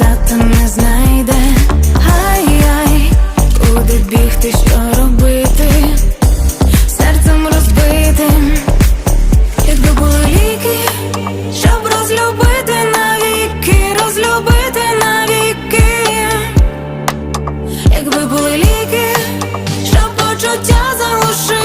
Адресата не знайде, ай-яй, куди бігти, що робити, серцем розбитим, якби були ліки, щоб розлюбити навіки, розлюбити навіки, якби були ліки, щоб почуття заглушити